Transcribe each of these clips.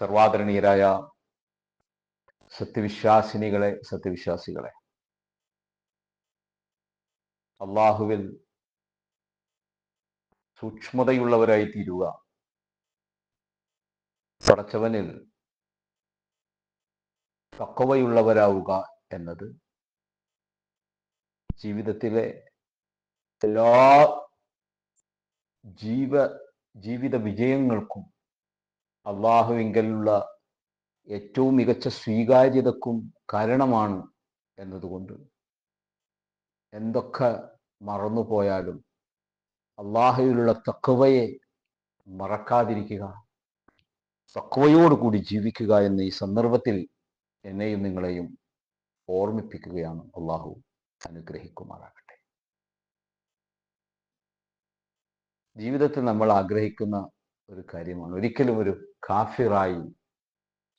സർവാദരണീയരായ സത്യവിശ്വാസിനികളെ സത്യവിശ്വാസികളെ. അള്ളാഹുവിൽ സൂക്ഷ്മതയുള്ളവരായി തീരുക പടച്ചവനിൽ പക്വതയുള്ളവരാവുക എന്നത് ജീവിതത്തിലെ എല്ലാ ജീവ ജീവിത വിജയങ്ങൾക്കും അള്ളാഹുവിങ്കലുള്ള ഏറ്റവും മികച്ച സ്വീകാര്യതക്കും കാരണമാണ് എന്നതുകൊണ്ട് എന്തൊക്കെ മറന്നുപോയാലും അള്ളാഹുവിലുള്ള തക്കവയെ മറക്കാതിരിക്കുക തക്കവയോടുകൂടി ജീവിക്കുക എന്ന ഈ സന്ദർഭത്തിൽ എന്നെയും നിങ്ങളെയും ഓർമ്മിപ്പിക്കുകയാണ് അള്ളാഹു അനുഗ്രഹിക്കുമാറാകട്ടെ. ജീവിതത്തിൽ നമ്മൾ ആഗ്രഹിക്കുന്ന ഒരു കാര്യമാണ്. ഒരിക്കലും ഒരു കാഫിറായി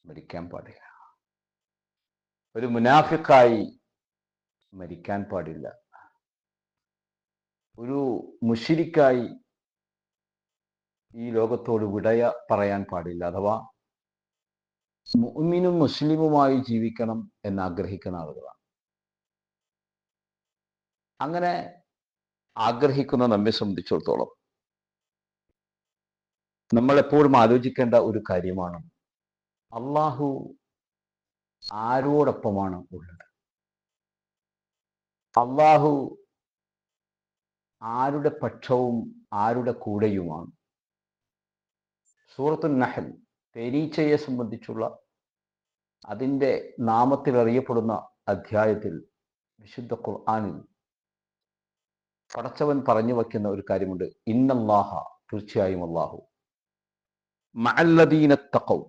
മരിക്കാൻ പാടില്ല. ഒരു മുനാഫിക്കായി മരിക്കാൻ പാടില്ല. ഒരു മുഷിരിക്കായി ഈ ലോകത്തോട് വിടയ പറയാൻ പാടില്ല അഥവാ മുഅ്മിനും മുസ്ലിമുമായി ജീവിക്കണം എന്ന് ആഗ്രഹിക്കുന്ന ആളുകളാണ്. അങ്ങനെ ആഗ്രഹിക്കുന്ന നമ്മെ സംബന്ധിച്ചിടത്തോളം നമ്മൾ എപ്പോഴും ആലോചിക്കേണ്ട ഒരു കാര്യമാണ്. അള്ളാഹു ആരോടൊപ്പമാണ് ഉള്ളത്. അള്ളാഹു ആരുടെ പക്ഷവും ആരുടെ കൂടെയുമാണ്. സൂറത്തുൽ നഹൽ തേനീച്ചയെ സംബന്ധിച്ചുള്ള അതിന്റെ നാമത്തിൽ അറിയപ്പെടുന്ന അധ്യായത്തിൽ വിശുദ്ധ ഖുർആാനിൽ പടച്ചവൻ പറഞ്ഞു വയ്ക്കുന്ന ഒരു കാര്യമുണ്ട്. ഇന്നല്ലാഹ തീർച്ചയായും അള്ളാഹു മഅല്ലദീന തഖൗ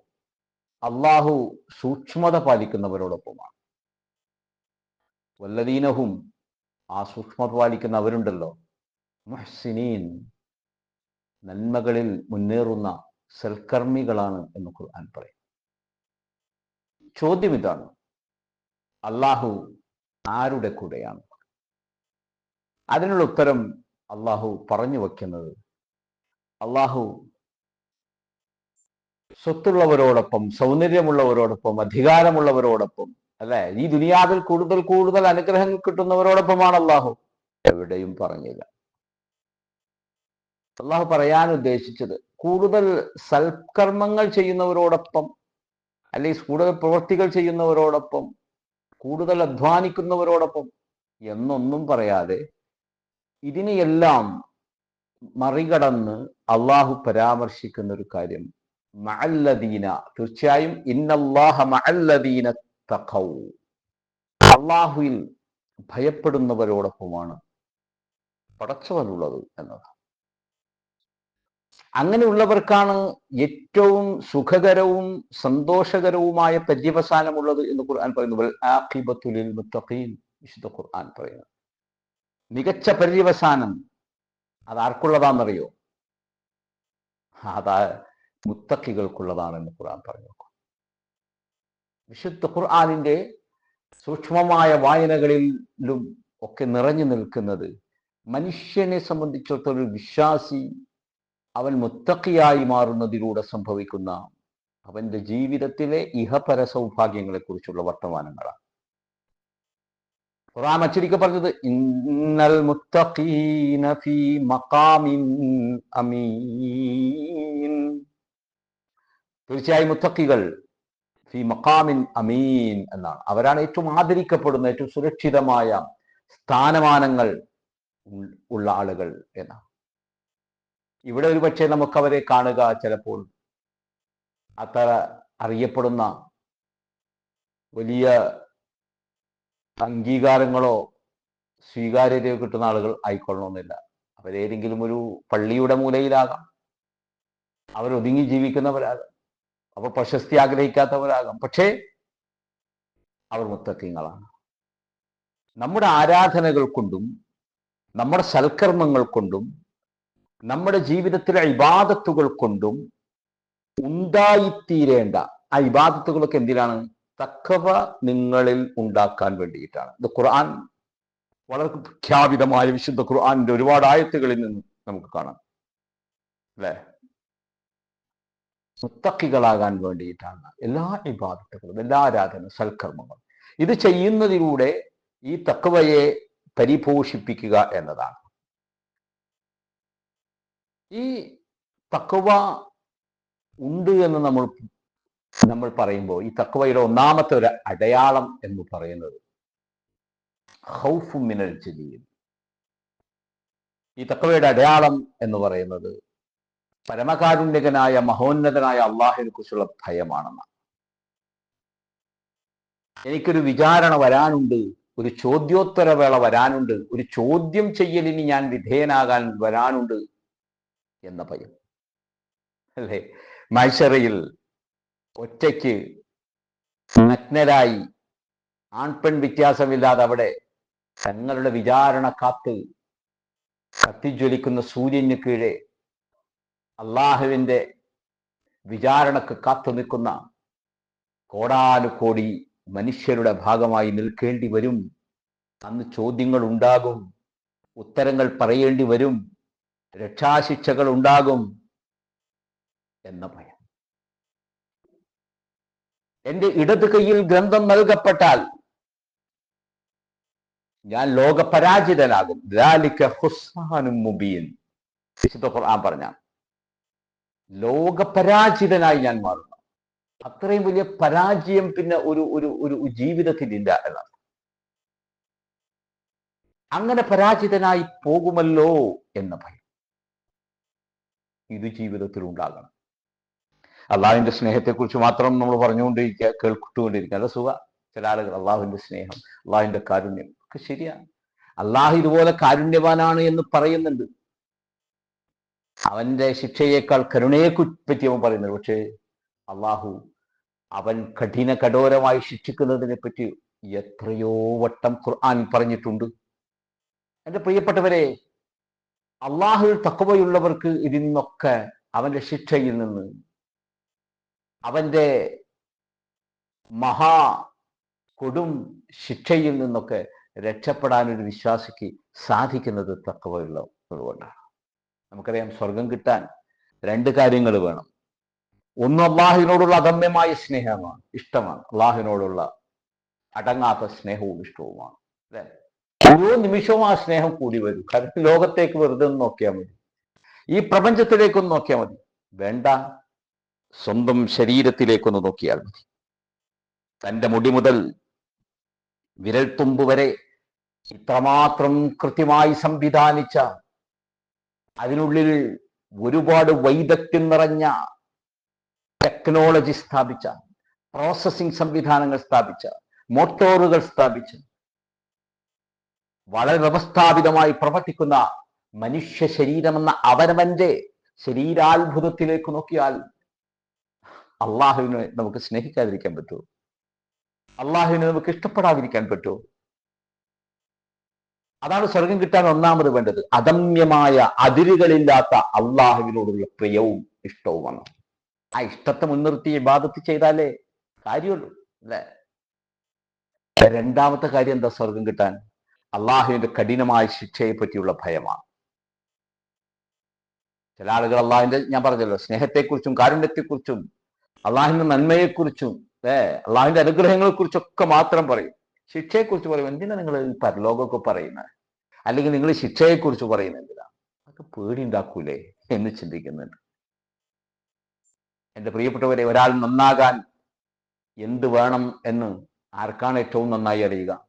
അള്ളാഹു സൂക്ഷ്മത പാലിക്കുന്നവരോടൊപ്പമാണ്. വല്ലദീനഹും ആ സൂക്ഷ്മത പാലിക്കുന്നവരുണ്ടല്ലോ. മുഹ്സിനീൻ നന്മകളിൽ മുന്നേറുന്ന സൽക്കർമ്മികളാണ് എന്ന് ഖുർആൻ പറയും. ചോദ്യം ഇതാണ്. അള്ളാഹു ആരുടെ കൂടെയാണ്? അതിനുള്ള ഉത്തരം അള്ളാഹു പറഞ്ഞു വയ്ക്കുന്നത് അള്ളാഹു സ്വത്തുള്ളവരോടൊപ്പം സൗന്ദര്യമുള്ളവരോടൊപ്പം അധികാരമുള്ളവരോടൊപ്പം അല്ലെ? ഈ ദുനിയാവിൽ കൂടുതൽ കൂടുതൽ അനുഗ്രഹം കിട്ടുന്നവരോടൊപ്പമാണ് അള്ളാഹു എവിടെയും പറഞ്ഞില്ല. അള്ളാഹു പറയാൻ ഉദ്ദേശിച്ചത് കൂടുതൽ സൽക്കർമ്മങ്ങൾ ചെയ്യുന്നവരോടൊപ്പം അല്ലെങ്കിൽ കൂടുതൽ പ്രവൃത്തികൾ ചെയ്യുന്നവരോടൊപ്പം കൂടുതൽ അധ്വാനിക്കുന്നവരോടൊപ്പം എന്നൊന്നും പറയാതെ ഇതിനെയെല്ലാം മറികടന്ന് അള്ളാഹു പരാമർശിക്കുന്ന ഒരു കാര്യം മഅല്ലദീന. തീർച്ചയായും ഇന്നല്ലാഹ മഅല്ലദീന തഖൗ. അള്ളാഹുവിൽ ഭയപ്പെടുന്നവരോടൊപ്പമാണ് പടച്ചവനുള്ളത് എന്നത് അങ്ങനെയുള്ളവർക്കാണ് ഏറ്റവും സുഖകരവും സന്തോഷകരവുമായ പര്യവസാനമുള്ളത് എന്ന് ഖുർആൻ പറയുന്നു. ആഖിബത്തുലിൽ മുത്തഖീൻ വിശുദ്ധ ഖുർആൻ പറയുന്നു. മികച്ച പര്യവസാനം അത് ആർക്കുള്ളതാണെന്നറിയോ? അതാ മുത്തക്കികൾക്കുള്ളതാണെന്ന് ഖുർആൻ പറഞ്ഞു വിശുദ്ധ ഖുർആാനിന്റെ സൂക്ഷ്മമായ വായനകളിലും ഒക്കെ നിറഞ്ഞു നിൽക്കുന്നത് മനുഷ്യനെ സംബന്ധിച്ചിടത്തോളം വിശ്വാസി അവൻ മുത്തക്കിയായി മാറുന്നതിലൂടെ സംഭവിക്കുന്ന അവന്റെ ജീവിതത്തിലെ ഇഹപര സൗഭാഗ്യങ്ങളെക്കുറിച്ചുള്ള വർത്തമാനങ്ങളാണ്. ഖുറാൻ അച്ചടിക്ക പറഞ്ഞത് ഇന്നൽ മുത്തഖീന ഫീ മഖാമിൻ അമീൻ. തീർച്ചയായും മുത്തക്കികൾ ഫി മക്കാമിൻ അമീൻ എന്നാണ്. അവരാണ് ഏറ്റവും ആദരിക്കപ്പെടുന്ന ഏറ്റവും സുരക്ഷിതമായ സ്ഥാനമാനങ്ങൾ ഉള്ള ആളുകൾ എന്നാണ്. ഇവിടെ ഒരു പക്ഷേ നമുക്ക് അവരെ കാണുക ചിലപ്പോൾ അത്ര അറിയപ്പെടുന്ന വലിയ അംഗീകാരങ്ങളോ സ്വീകാര്യതയോ കിട്ടുന്ന ആളുകൾ ആയിക്കൊള്ളണമെന്നില്ല. അവരേതെങ്കിലും ഒരു പള്ളിയുടെ മൂലയിലാകാം. അവരൊതുങ്ങി ജീവിക്കുന്നവരാകാം. അവർ പ്രശസ്തി ആഗ്രഹിക്കാത്തവരാകാം. പക്ഷേ അവർ മുത്തക്കിങ്ങളാണ്. നമ്മുടെ ആരാധനകൾ കൊണ്ടും നമ്മുടെ സൽക്കർമ്മങ്ങൾ കൊണ്ടും നമ്മുടെ ജീവിതത്തിലെ ഇബാദത്തുകൾ കൊണ്ടും ഉണ്ടായിത്തീരേണ്ട. ആ ഇബാദത്തുകളൊക്കെ എന്തിനാണ് തക്കവ നിങ്ങളിൽ ഉണ്ടാക്കാൻ വേണ്ടിയിട്ടാണ്. ഇത് ഖുർആൻ വളരെ പ്രഖ്യാപിതമായ വിശുദ്ധ ഖുർആാനിന്റെ ഒരുപാട് ആയത്തുകളിൽ നിന്ന് നമുക്ക് കാണാം. അല്ലേ? മുത്തക്കികളാകാൻ വേണ്ടിയിട്ടാണ് എല്ലാ ഇബാദത്തുകളും എല്ലാ ആരാധന സൽക്കർമ്മങ്ങളും. ഇത് ചെയ്യുന്നതിലൂടെ ഈ തക്കവയെ പരിപോഷിപ്പിക്കുക എന്നതാണ്. ഈ തക്കവ ഉണ്ട് എന്ന് നമ്മൾ നമ്മൾ പറയുമ്പോൾ ഈ തക്കവയുടെ ഒന്നാമത്തെ ഒരു അടയാളം എന്ന് പറയുന്നത് ഹൗഫു മിനൽ ജലീൽ. ഈ തക്കവയുടെ അടയാളം എന്ന് പറയുന്നത് പരമകാരുണ്യകനായ മഹോന്നതനായ അള്ളാഹിനെ കുറിച്ചുള്ള ഭയമാണെന്ന് എനിക്കൊരു വിചാരണ വരാനുണ്ട് ഒരു ചോദ്യോത്തരവേള വരാനുണ്ട് ഒരു ചോദ്യം ചെയ്യലിന് ഞാൻ വിധേയനാകാൻ വരാനുണ്ട് എന്ന ഭയം. അല്ലേ? മൈസറയിൽ ഒറ്റയ്ക്ക് നഗ്നരായി ആൺപെൺ വ്യത്യാസമില്ലാതെ അവിടെ തങ്ങളുടെ വിചാരണ കാത്ത് കത്തിജ്വലിക്കുന്ന സൂര്യന് കീഴെ അള്ളാഹുവിന്റെ വിചാരണക്ക് കാത്തു നിൽക്കുന്ന കോടാനുകോടി മനുഷ്യരുടെ ഭാഗമായി നിൽക്കേണ്ടി വരും. അന്ന് ചോദ്യങ്ങൾ ഉണ്ടാകും. ഉത്തരങ്ങൾ പറയേണ്ടി വരും. രക്ഷാശിക്ഷകൾ ഉണ്ടാകും എന്ന ഭയം. എന്റെ ഇടത് കൈയിൽ ഗ്രന്ഥം നൽകപ്പെട്ടാൽ ഞാൻ ലോകപരാജിതനാകും. ലാലിക്ക മുബീൻ. വിശുദ്ധ ഖുർആൻ പറഞ്ഞ ലോകപരാജിതനായി ഞാൻ മാറുന്നു. അത്രയും വലിയ പരാജയം പിന്നെ ഒരു ഒരു ഒരു ജീവിതത്തിൽ ഇല്ല എന്നാണ്. അങ്ങനെ പരാജിതനായി പോകുമല്ലോ എന്ന ഭയം ഇത് ജീവിതത്തിൽ ഉണ്ടാകണം. അള്ളാഹുവിന്റെ സ്നേഹത്തെക്കുറിച്ച് മാത്രം നമ്മൾ പറഞ്ഞുകൊണ്ടിരിക്കുക കേൾക്കുകൊണ്ടിരിക്കുക. അല്ല സുഖ. ചില ആളുകൾ അള്ളാഹുവിന്റെ സ്നേഹം അള്ളാഹുവിന്റെ കാരുണ്യം ഒക്കെ ശരിയാണ്. അള്ളാഹു ഇതുപോലെ കാരുണ്യവാനാണ് എന്ന് പറയുന്നുണ്ട്. അവന്റെ ശിക്ഷയേക്കാൾ കരുണയെ പറ്റി അവൻ പറയുന്നത്. പക്ഷേ അള്ളാഹു അവൻ കഠിന കഠോരമായി ശിക്ഷിക്കുന്നതിനെ പറ്റി എത്രയോ വട്ടം ഖുർആൻ പറഞ്ഞിട്ടുണ്ട്. എന്റെ പ്രിയപ്പെട്ടവരെ അള്ളാഹുവിൽ തക്കവയുള്ളവർക്ക് ഇതിൽ നിന്നൊക്കെ അവന്റെ ശിക്ഷയിൽ നിന്ന് അവന്റെ മഹാ കൊടും ശിക്ഷയിൽ നിന്നൊക്കെ രക്ഷപ്പെടാൻ ഒരു വിശ്വാസിക്ക് സാധിക്കുന്നത് തക്കവയുള്ളതുകൊണ്ടാണ് നമുക്കറിയാം സ്വർഗം കിട്ടാൻ രണ്ട് കാര്യങ്ങൾ വേണം. ഒന്ന് അള്ളാഹുവിനോടുള്ള അഗമ്യമായ സ്നേഹമാണ് ഇഷ്ടമാണ്. അള്ളാഹുവിനോടുള്ള അടങ്ങാത്ത സ്നേഹവും ഇഷ്ടവുമാണ്. അല്ലെ? ഓരോ നിമിഷവും ആ സ്നേഹം കൂടി വരും. കാരണം ലോകത്തേക്ക് വെറുതെ ഒന്ന് നോക്കിയാൽ മതി. ഈ പ്രപഞ്ചത്തിലേക്കൊന്ന് നോക്കിയാൽ മതി. വേണ്ട. സ്വന്തം ശരീരത്തിലേക്കൊന്ന് നോക്കിയാൽ മതി. തന്റെ മുടി മുതൽ വിരൽത്തുമ്പ് വരെ ഇത്രമാത്രം കൃത്യമായി സംവിധാനിച്ച അതിനുള്ളിൽ ഒരുപാട് വൈദഗ്ധ്യം നിറഞ്ഞ ടെക്നോളജി സ്ഥാപിച്ച പ്രോസസ്സിംഗ് സംവിധാനങ്ങൾ സ്ഥാപിച്ച മോട്ടോറുകൾ സ്ഥാപിച്ച വളരെ വ്യവസ്ഥാപിതമായി പ്രവർത്തിക്കുന്ന മനുഷ്യ ശരീരമെന്ന അവനവന്റെ ശരീരാത്ഭുതത്തിലേക്ക് നോക്കിയാൽ അള്ളാഹുവിനെ നമുക്ക് സ്നേഹിക്കാതിരിക്കാൻ പറ്റുമോ അള്ളാഹുവിനെ നമുക്ക് ഇഷ്ടപ്പെടാതിരിക്കാൻ പറ്റുമോ അതാണ് സ്വർഗം കിട്ടാൻ ഒന്നാമത് വേണ്ടത്. അദമ്യമായ അതിരുകളില്ലാത്ത അള്ളാഹുവിനോടുള്ള പ്രിയവും ഇഷ്ടവുമാണ്. ആ ഇഷ്ടത്തെ മുൻനിർത്തി ഇബാദത്ത് ചെയ്താലേ കാര്യമുള്ളൂ അല്ലേ? രണ്ടാമത്തെ കാര്യം എന്താ സ്വർഗം കിട്ടാൻ? അള്ളാഹുവിന്റെ കഠിനമായ ശിക്ഷയെ പറ്റിയുള്ള ഭയമാണ്. ചില ആളുകൾ അള്ളാഹിന്റെ ഞാൻ പറഞ്ഞല്ലോ സ്നേഹത്തെക്കുറിച്ചും കാരുണ്യത്തെക്കുറിച്ചും അള്ളാഹിന്റെ നന്മയെക്കുറിച്ചും ഏ അള്ളാഹിന്റെ അനുഗ്രഹങ്ങളെക്കുറിച്ചൊക്കെ മാത്രം പറയും. ശിക്ഷയെക്കുറിച്ച് പറയും. എന്തിനാ നിങ്ങൾ പരലോകമൊക്കെ പറയുന്നത്? അല്ലെങ്കിൽ നിങ്ങൾ ശിക്ഷയെക്കുറിച്ച് പറയുന്ന എന്തിനാ? അതൊക്കെ പേടി ഉണ്ടാക്കൂലേ എന്ന് ചിന്തിക്കുന്നുണ്ട്. എന്റെ പ്രിയപ്പെട്ടവരെ ഒരാൾ നന്നാകാൻ എന്ത് വേണം എന്ന് ആർക്കാണ് ഏറ്റവും നന്നായി അറിയുക?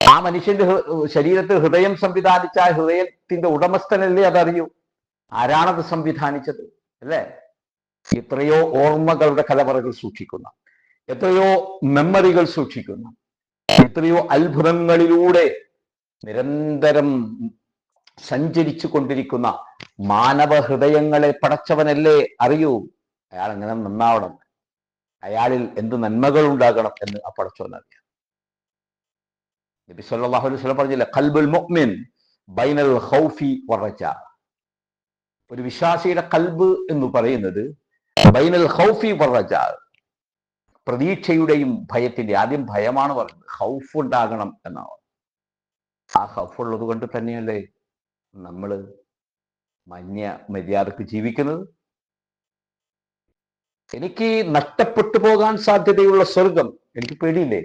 ആ മനുഷ്യന്റെ ശരീരത്തിൽ ഹൃദയം സംവിധാനിച്ച ഹൃദയത്തിന്റെ ഉടമസ്ഥനല്ലേ അതറിയൂ. ആരാണത് സംവിധാനിച്ചത് അല്ലേ? എത്രയോ ഓർമ്മകളുടെ കലവറകൾ സൂക്ഷിക്കുന്ന എത്രയോ മെമ്മറികൾ സൂക്ഷിക്കുന്ന എത്രയോ അത്ഭുതങ്ങളിലൂടെ നിരന്തരം സഞ്ചരിച്ചു കൊണ്ടിരിക്കുന്ന മാനവ ഹൃദയങ്ങളെ പടച്ചവനല്ലേ അറിയൂ. അയാൾ അങ്ങനെ നന്നാവണം? അയാളിൽ എന്ത് നന്മകൾ ഉണ്ടാകണം എന്ന് ആ പടച്ചവൻ അറിയാം. നബി സല്ലല്ലാഹു അലൈഹി വസല്ലം പറഞ്ഞില്ല ഖൽബുൽ മുഅ്മിൻ ബൈനൽ ഖൗഫി വറജ ഒരു വിശ്വാസിയുടെ കൽബ് എന്ന് പറയുന്നത് ബൈനൽ ഖൗഫി വറജ പ്രതീക്ഷയുടെയും ഭയത്തിന്റെ ആദ്യം ഭയമാണ് പറയുന്നത്. ഹൗഫ് ഉണ്ടാകണം എന്നാണ്. ആ ഹഫുള്ളത് കൊണ്ട് തന്നെയല്ലേ നമ്മൾ മഞ്ഞ മര്യാദയ്ക്ക് ജീവിക്കുന്നത്? എനിക്ക് നഷ്ടപ്പെട്ടു പോകാൻ സാധ്യതയുള്ള സ്വർഗം എനിക്ക് പേടിയില്ലേ?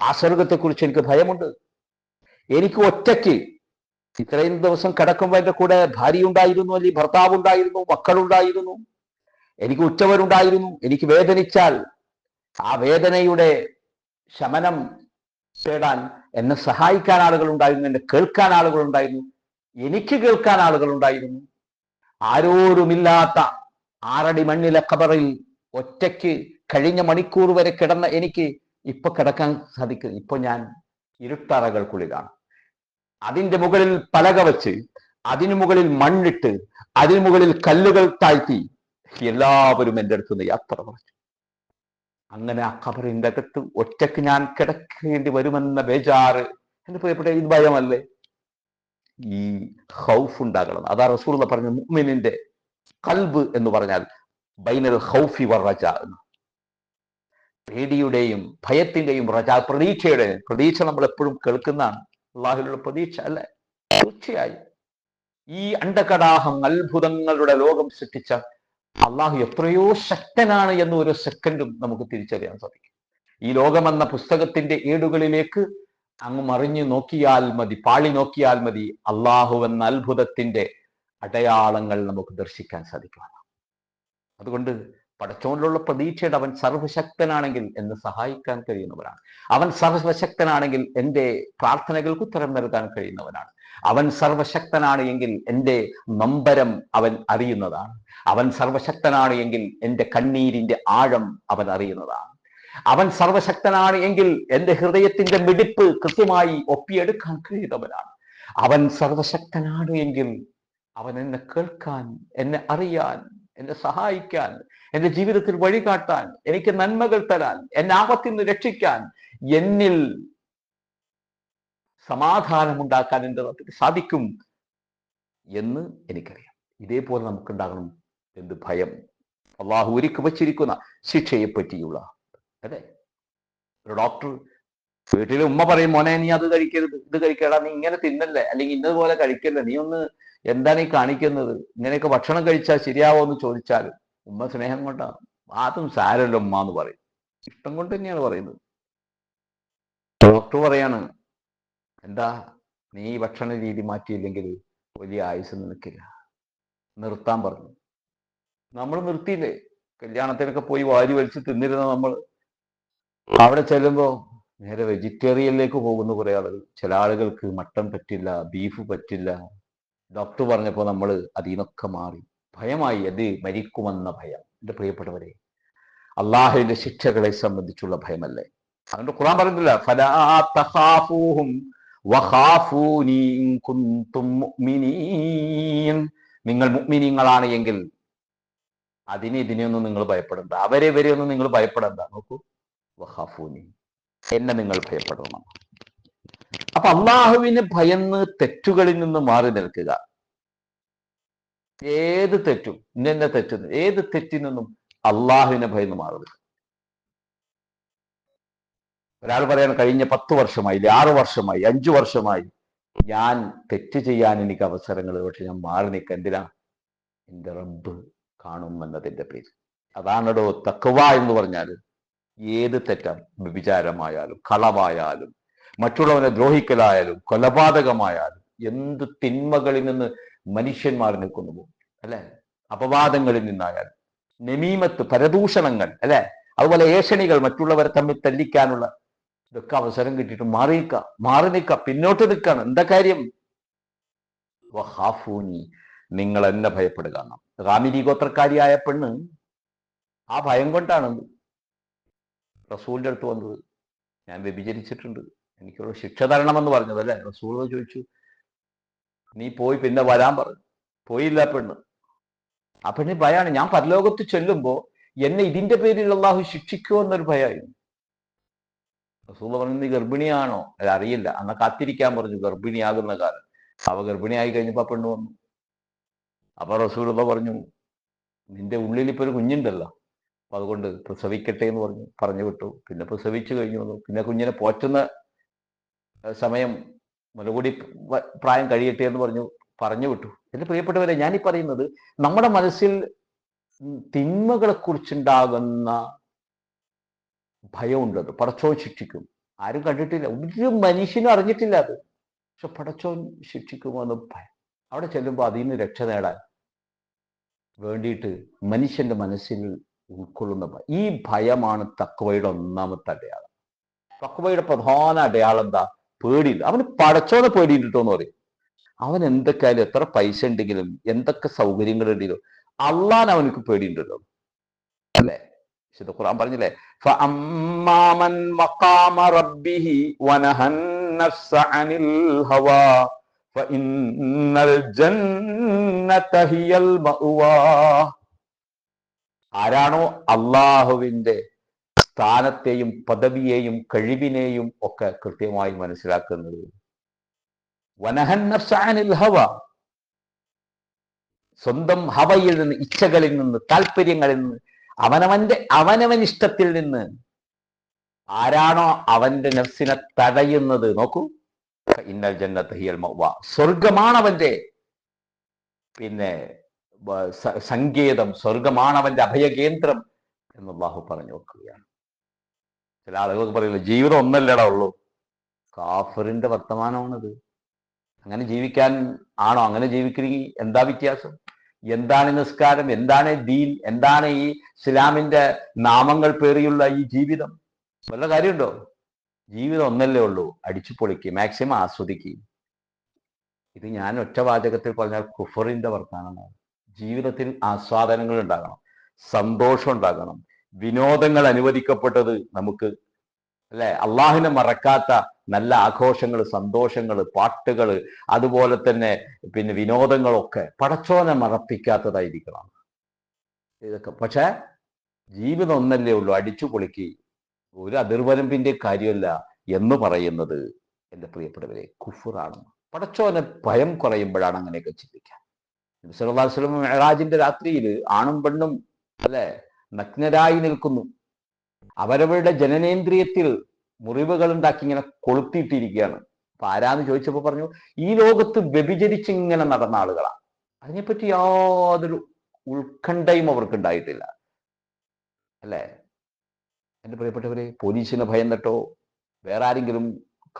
ആ സ്വർഗത്തെക്കുറിച്ച് എനിക്ക് ഭയമുണ്ട്. എനിക്ക് ഒറ്റയ്ക്ക് ഇത്രയും ദിവസം കിടക്കുമ്പോൾ എന്റെ കൂടെ ഭാര്യ ഉണ്ടായിരുന്നു അല്ലെങ്കിൽ ഭർത്താവ് ഉണ്ടായിരുന്നു മക്കളുണ്ടായിരുന്നു. എനിക്ക് ഉച്ചവരുണ്ടായിരുന്നു എനിക്ക് വേദനിച്ചാൽ ആ വേദനയുടെ ശമനം തേടാൻ എന്നെ സഹായിക്കാൻ ആളുകൾ ഉണ്ടായിരുന്നു എന്നെ കേൾക്കാൻ ആളുകൾ ഉണ്ടായിരുന്നു എനിക്ക് കേൾക്കാൻ ആളുകൾ ഉണ്ടായിരുന്നു. ആരോരുമില്ലാത്ത ആറടി മണ്ണിലെ കബറിൽ ഒറ്റയ്ക്ക് കഴിഞ്ഞ മണിക്കൂർ വരെ കിടന്ന എനിക്ക് ഇപ്പൊ കിടക്കാൻ സാധിക്കും ഇപ്പൊ ഞാൻ ഇരുട്ടറകൾക്കുള്ളിലാണ് അതിന്റെ മുകളിൽ പലക വെച്ച് അതിനു മുകളിൽ മണ്ണിട്ട് അതിനു മുകളിൽ കല്ലുകൾ താഴ്ത്തി എല്ലാവരും എന്റെ അടുത്തുനിന്ന് യാത്ര പറഞ്ഞു. അങ്ങനെ ആ ഖബറിന്റെ അകത്ത് ഒറ്റയ്ക്ക് ഞാൻ കിടക്കേണ്ടി വരുമെന്ന ബേജാറ്. എന്റെ പ്രിയപ്പെട്ട ഇത് ഭയമല്ലേ? ഈ ഹൗഫ് ഉണ്ടാകണം. അതാ റസൂൽ പറഞ്ഞ മുഅ്മിനിന്റെ കൽബ് എന്ന് പറഞ്ഞാൽ ബൈനൽ ഹൗഫി വർ റജ പേടിയുടെയും ഭയത്തിന്റെയും റജ പ്രതീക്ഷയുടെയും പ്രതീക്ഷ നമ്മൾ എപ്പോഴും കേൾക്കുന്നതാണ്. അള്ളാഹുലുള്ള പ്രതീക്ഷ അല്ലേ? തീർച്ചയായും. ഈ അണ്ടകടാഹം അത്ഭുതങ്ങളുടെ ലോകം സൃഷ്ടിച്ച അള്ളാഹു എത്രയോ ശക്തനാണ് എന്ന് ഒരു സെക്കൻഡും നമുക്ക് തിരിച്ചറിയാൻ സാധിക്കും. ഈ ലോകമെന്ന പുസ്തകത്തിന്റെ ഏടുകളിലേക്ക് അങ്ങ് മറിഞ്ഞു നോക്കിയാൽ മതി പാളി നോക്കിയാൽ മതി. അള്ളാഹു എന്ന അത്ഭുതത്തിന്റെ അടയാളങ്ങൾ നമുക്ക് ദർശിക്കാൻ സാധിക്കും അതുകൊണ്ട് പടച്ചോനിലുള്ള പ്രതീക്ഷയുടെ അവൻ സർവശക്തനാണെങ്കിൽ എന്നെ സഹായിക്കാൻ കഴിയുന്നവനാണ്. അവൻ സർവശക്തനാണെങ്കിൽ എന്റെ പ്രാർത്ഥനകൾക്ക് ഉത്തരം നൽകാൻ കഴിയുന്നവനാണ്. അവൻ സർവശക്തനാണ് എങ്കിൽ എന്റെ നമ്പരം അവൻ അറിയുന്നതാണ്. അവൻ സർവശക്തനാണ് എങ്കിൽ എന്റെ കണ്ണീരിന്റെ ആഴം അവൻ അറിയുന്നതാണ്. അവൻ സർവശക്തനാണ് എങ്കിൽ എന്റെ ഹൃദയത്തിന്റെ മിടിപ്പ് കൃത്യമായി ഒപ്പിയെടുക്കാൻ കഴിയുന്നവനാണ്. അവൻ സർവശക്തനാണ് എങ്കിൽ അവൻ എന്നെ കേൾക്കാൻ എന്നെ അറിയാൻ എന്നെ സഹായിക്കാൻ എന്റെ ജീവിതത്തിൽ വഴികാട്ടാൻ എനിക്ക് നന്മകൾ തരാൻ എന്നെ ആപത്തിൽ നിന്ന് രക്ഷിക്കാൻ എന്നിൽ സമാധാനമുണ്ടാക്കാൻ എന്റെ നാട്ടിൽ സാധിക്കും എന്ന് എനിക്കറിയാം. ഇതേപോലെ നമുക്കുണ്ടാകണം എന്ത് ഭയം. അള്ളാഹു ഒരുക്കി വച്ചിരിക്കുന്ന ശിക്ഷയെ പറ്റിയുള്ള അല്ലേ? ഒരു ഡോക്ടർ വീട്ടിൽ ഉമ്മ പറയും മോനെ നീ അത് കഴിക്കരുത്. ഇത് കഴിക്കടാ നീ ഇങ്ങനെ തിന്നല്ലേ? അല്ലെങ്കിൽ ഇന്നതുപോലെ കഴിക്കല്ലേ? നീ ഒന്ന് എന്താണ് ഈ കാണിക്കുന്നത്? ഇങ്ങനെയൊക്കെ ഭക്ഷണം കഴിച്ചാൽ ശരിയാവോ എന്ന് ചോദിച്ചാൽ ഉമ്മ സ്നേഹം കൊണ്ടാണ് അതും സാരല്ല ഉമ്മ എന്ന് പറയും. ഇഷ്ടം കൊണ്ട് തന്നെയാണ് പറയുന്നത്. ഡോക്ടർ പറയാണ് എന്താ? നീ ഭക്ഷണ രീതി മാറ്റിയില്ലെങ്കിൽ വലിയ ആയുസ് നിൽക്കില്ല നിർത്താൻ പറഞ്ഞു. നമ്മൾ നിർത്തിയില്ലേ? കല്യാണത്തിനൊക്കെ പോയി വാരി വലിച്ച് തിന്നിരുന്ന നമ്മൾ. അവിടെ ചെല്ലുമ്പോൾ നേരെ വെജിറ്റേറിയനിലേക്ക് പോകുന്ന കുറെ ആളുകൾ. ചില ആളുകൾക്ക് മട്ടൺ പറ്റില്ല ബീഫ് പറ്റില്ല. ഡോക്ടർ പറഞ്ഞപ്പോൾ നമ്മൾ അതിനൊക്കെ മാറി. ഭയമായി. അത് മരിക്കുമെന്ന ഭയം. എന്റെ പ്രിയപ്പെട്ടവരെ അള്ളാഹുവിന്റെ ശിക്ഷകളെ സംബന്ധിച്ചുള്ള ഭയമല്ലേ? അതുകൊണ്ട് ഖുർആൻ പറയുന്നില്ല നിങ്ങൾ മുഅ്മിനീങ്ങളാണ് എങ്കിൽ അതിനെ ഇതിനെയൊന്നും നിങ്ങൾ ഭയപ്പെടണ്ട. അവരെ ഇവരെയൊന്നും നിങ്ങൾ ഭയപ്പെടണ്ട. നോക്കൂ. വഹാഫൂനി എന്നെ നിങ്ങൾ ഭയപ്പെടണം. അപ്പൊ അള്ളാഹുവിന് ഭയന്ന് തെറ്റുകളിൽ നിന്ന് മാറി നിൽക്കുക. ഏത് തെറ്റും ഇന്നെ തെറ്റുന്നു ഏത് തെറ്റിൽ നിന്നും അള്ളാഹുവിനെ ഭയന്ന് മാറി നിൽക്കുക. ഒരാൾ പറയാൻ കഴിഞ്ഞ പത്ത് വർഷമായി അല്ലെ ആറു വർഷമായി അഞ്ചു വർഷമായി. ഞാൻ തെറ്റ് ചെയ്യാൻ എനിക്ക് അവസരങ്ങൾ പക്ഷെ ഞാൻ മാറി നിൽക്കുക എന്തിനാ? എന്റെ റബ്ബ് കാണും എന്നതിന്റെ പേര് അതാണടോ തക്കുവ എന്ന് പറഞ്ഞാൽ ഏത് തെറ്റാം? വിചാരമായാലും കളവായാലും മറ്റുള്ളവനെ ദ്രോഹിക്കലായാലും കൊലപാതകമായാലും എന്ത് തിന്മകളിൽ നിന്ന് മനുഷ്യന്മാർ നിൽക്കുന്നു അല്ലെ? അപവാദങ്ങളിൽ നിന്നായാലും നെമീമത്ത് പരദൂഷണങ്ങൾ അല്ലെ? അതുപോലെ ഏഷണികൾ മറ്റുള്ളവരെ തമ്മിൽ തല്ലിക്കാനുള്ള ഇതൊക്കെ അവസരം കിട്ടിയിട്ട് മാറി നിൽക്കുക മാറി നിൽക്ക പിന്നോട്ട് നിൽക്കാണ്. എന്താ കാര്യം? നിങ്ങൾ എന്നെ ഭയപ്പെടുക എന്നാണ്. റാമിരി ഗോത്രക്കാരിയായ പെണ്ണ് ആ ഭയം കൊണ്ടാണ് റസൂലിന്റെ അടുത്ത് വന്നത്. ഞാൻ വ്യഭിചരിച്ചിട്ടുണ്ട്. എനിക്കുള്ള ശിക്ഷ തരണമെന്ന് പറഞ്ഞത് അല്ലേ? റസൂൾ ചോദിച്ചു നീ പോയി പിന്നെ വരാൻ പറഞ്ഞു പോയില്ല പെണ്ണ്. ആ പെണ്ണ് ഭയാണ്. ഞാൻ പരലോകത്ത് ചെല്ലുമ്പോൾ എന്നെ ഇതിന്റെ പേരിൽ അള്ളാഹു ശിക്ഷിക്കുമോ എന്നൊരു ഭയമായിരുന്നു റസൂൾ പറഞ്ഞു നീ ഗർഭിണിയാണോ? അല്ല അറിയില്ല. അന്ന് കാത്തിരിക്കാൻ പറഞ്ഞു ഗർഭിണിയാകുന്ന കാലം അവ ഗർഭിണിയായി കഴിഞ്ഞപ്പോ പെണ്ണു വന്നു? അപ്പൊ റസൂലുള്ള പറഞ്ഞു നിന്റെ ഉള്ളിൽ ഇപ്പൊ ഒരു കുഞ്ഞുണ്ടല്ലോ. അപ്പൊ അതുകൊണ്ട് പ്രസവിക്കട്ടെ എന്ന് പറഞ്ഞു പറഞ്ഞു വിട്ടു. പിന്നെ പ്രസവിച്ചു കഴിഞ്ഞു വന്നു. പിന്നെ കുഞ്ഞിനെ പോറ്റുന്ന സമയം മുലകൂടി പ്രായം കഴിയട്ടെ എന്ന് പറഞ്ഞു പറഞ്ഞു വിട്ടു. എന്റെ പ്രിയപ്പെട്ടവരെ ഞാനീ പറയുന്നത് നമ്മുടെ മനസ്സിൽ തിന്മകളെ കുറിച്ചുണ്ടാകുന്ന ഭയമുണ്ടത്. പടച്ചോൻ ശിക്ഷിക്കും. ആരും കണ്ടിട്ടില്ല. ഒരു മനുഷ്യനും അറിഞ്ഞിട്ടില്ല അത്. പക്ഷെ പടച്ചോൻ ശിക്ഷിക്കുമെന്ന് ഭയം. അവിടെ ചെല്ലുമ്പോൾ അതിൽ നിന്ന് രക്ഷ നേടാൻ വേണ്ടിയിട്ട് മനുഷ്യന്റെ മനസ്സിൽ ഉൾക്കൊള്ളുന്ന ഈ ഭയമാണ് തക്കവയുടെ ഒന്നാമത്തെ അടയാളം. തക്കവയുടെ പ്രധാന അടയാളം എന്താ? പേടിയില്ല. അവന് പടച്ചോനെ പേടിയിട്ടോ പറയും. അവൻ എന്തൊക്കെയായാലും എത്ര പൈസ ഉണ്ടെങ്കിലും എന്തൊക്കെ സൗകര്യങ്ങൾ ഉണ്ടെങ്കിലും അള്ളാൻ അവനക്ക് പേടിയുണ്ടല്ലോ. അല്ലേ? വിശുദ്ധ ഖുർആൻ പറഞ്ഞില്ലേ? ഫഅമ്മാമൻ മഖാമ റബ്ബിഹി വനഹൻ നഫ്സ അനിൽ ഹവാ ഫഇന്നൽ ജന്നത ഹിയൽ മഅവാ. ആരാണോ അള്ളാഹുവിന്റെ സ്ഥാനത്തെയും പദവിയെയും കഴിവിനെയും ഒക്കെ കൃത്യമായി മനസ്സിലാക്കുന്നത്? വനഹൻ നഫ്സ അനിൽ ഹവാ. സ്വന്തം ഹവയിൽ നിന്ന് ഇച്ഛകളിൽ നിന്ന് താല്പര്യങ്ങളിൽ നിന്ന് അവനവന്റെ അവനവൻ ഇഷ്ടത്തിൽ നിന്ന് ആരാണോ അവന്റെ നഫ്സിനെ തടയുന്നത്? നോക്കൂ. ഇന്നൽ ജന്നത്ത് ഹിയൽ മൗവ. സ്വർഗമാണ് അവന്റെ പിന്നെ സങ്കേതം സ്വർഗമാണ് അവന്റെ അഭയകേന്ദ്രം എന്ന് അള്ളാഹു പറഞ്ഞു നോക്കുകയാണ്. ചില ആളുകൾക്ക് പറയില്ല ജീവിതം ഒന്നല്ലടാ ഉള്ളൂ. കാഫറിന്റെ വർത്തമാനമാണത്. അങ്ങനെ ജീവിക്കാൻ ആണോ? അങ്ങനെ ജീവിക്കണമെങ്കിൽ എന്താ വ്യത്യാസം? എന്താണ് നിസ്കാരം? എന്താണ് ദീൻ? എന്താണ് ഈ ഇസ്ലാമിന്റെ നാമങ്ങൾ പേറിയുള്ള ഈ ജീവിതം? വല്ല കാര്യമുണ്ടോ? ജീവിതം ഒന്നല്ലേ ഉള്ളൂ. അടിച്ചു പൊളിക്കുക മാക്സിമം ആസ്വദിക്കുക ഇത് ഞാൻ ഒറ്റ വാചകത്തിൽ പറഞ്ഞാൽ കുഫറിന്റെ വർത്താനമാണ്. ജീവിതത്തിൽ ആസ്വാദനങ്ങൾ ഉണ്ടാകണം. സന്തോഷം ഉണ്ടാകണം. വിനോദങ്ങൾ അനുവദിക്കപ്പെട്ടത് നമുക്ക് അല്ലെ? അള്ളാഹിനെ മറക്കാത്ത നല്ല ആഘോഷങ്ങൾ സന്തോഷങ്ങൾ പാട്ടുകൾ അതുപോലെ തന്നെ പിന്നെ വിനോദങ്ങളൊക്കെ പടച്ചോനെ മറപ്പിക്കാത്തതായിരിക്കണം. ഇതൊക്കെ. പക്ഷെ ജീവിതം ഒന്നല്ലേ ഉള്ളൂ. അടിച്ചു പൊളിക്ക്. ഒരു അതിർവരമ്പിന്റെ കാര്യമല്ല എന്ന് പറയുന്നത് എന്റെ പ്രിയപ്പെട്ടവരെ കുഫുറാണ്. പടച്ചോനെ ഭയം കുറയുമ്പോഴാണ് അങ്ങനെയൊക്കെ ചിന്തിക്കുക നബിസ്വല്ലാസ്ലം മെഹറാജിന്റെ രാത്രിയിൽ ആണും പെണ്ണും അല്ലെ നഗ്നരായി നിൽക്കുന്നു. അവരവരുടെ ജനനേന്ദ്രിയത്തിൽ മുറിവുകൾ ഉണ്ടാക്കി ഇങ്ങനെ കൊളുത്തിയിട്ടിരിക്കുകയാണ്. അപ്പൊ ആരാന്ന് ചോദിച്ചപ്പോ പറഞ്ഞു ഈ ലോകത്ത് വ്യഭിചരിച്ച് ഇങ്ങനെ നടന്ന ആളുകളാണ്. അതിനെപ്പറ്റി യാതൊരു ഉത്കണ്ഠയും അവർക്ക് ഉണ്ടായിട്ടില്ല അല്ലേ? എന്റെ പ്രിയപ്പെട്ടവരെ പോലീസിനെ ഭയന്നിട്ടോ വേറെ ആരെങ്കിലും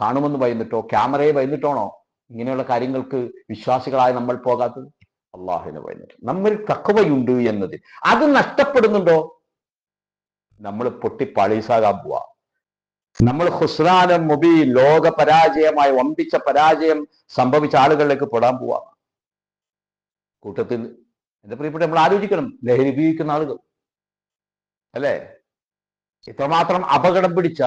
കാണുമെന്ന് ഭയന്നിട്ടോ ക്യാമറയെ ഭയന്നിട്ടാണോ ഇങ്ങനെയുള്ള കാര്യങ്ങൾക്ക് വിശ്വാസികളായി നമ്മൾ പോകാത്തത്? അള്ളാഹുവിനെ ഭയന്നിട്ട്. നമ്മൾ തക്കവയുണ്ട് എന്നത് അത് നഷ്ടപ്പെടുന്നുണ്ടോ? നമ്മൾ പൊട്ടി പളീസാകാൻ പോവാ നമ്മൾ ഹുസ്രാനം മുബി ലോക പരാജയമായി വമ്പിച്ച പരാജയം സംഭവിച്ച ആളുകളിലേക്ക് പെടാൻ പോവാ. കൂട്ടത്തിൽ എന്റെ പ്രിയപ്പെട്ട നമ്മൾ ആലോചിക്കണം. ലഹരി ഉപയോഗിക്കുന്ന ആളുകൾ. അല്ലേ? ഇത്രമാത്രം അപകടം പിടിച്ച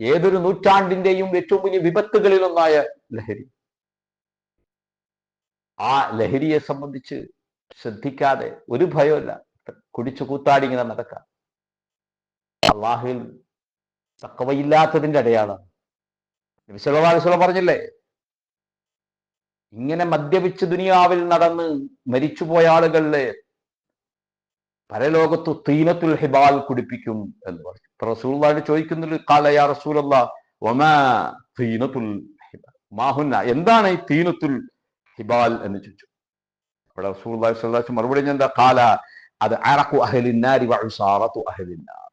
ഏതൊരു നൂറ്റാണ്ടിന്റെയും ഏറ്റവും വലിയ വിപത്തുകളിൽ ഒന്നായ ലഹരി. ആ ലഹരിയെ സംബന്ധിച്ച് ശ്രദ്ധിക്കാതെ ഒരു ഭയമില്ല. കുടിച്ചു കൂത്താടി ഇങ്ങനെ നടക്കാം. അള്ളാഹുവിൽ തക്കവയില്ലാത്തതിന്റെ അടയാളം. വിശ്വഭാവിശ്വല പറഞ്ഞില്ലേ? ഇങ്ങനെ മദ്യപിച്ച് ദുനിയാവിൽ നടന്ന് മരിച്ചുപോയ ആളുകളിലെ പരലോകത്ത് തീനത്തുൽ ഹിബാൽ കുടിപ്പിക്കും എന്ന് പറഞ്ഞു. ഇപ്പൊ റസൂള്ളാട് ചോദിക്കുന്നുണ്ട് കാലയാ ഒമാ തീനത്തുൽ മാഹുന്ന എന്താണ് ഈ തീനത്തുൽ ഹിബാൽ? എന്ന് ചോദിച്ചു. അവിടെ സ്വല്ലാസ് മറുപടി എന്താ? കാല അത് അറക്കു അഹലിന്നാരി വഴുസാറത്തു അഹലിന്നാർ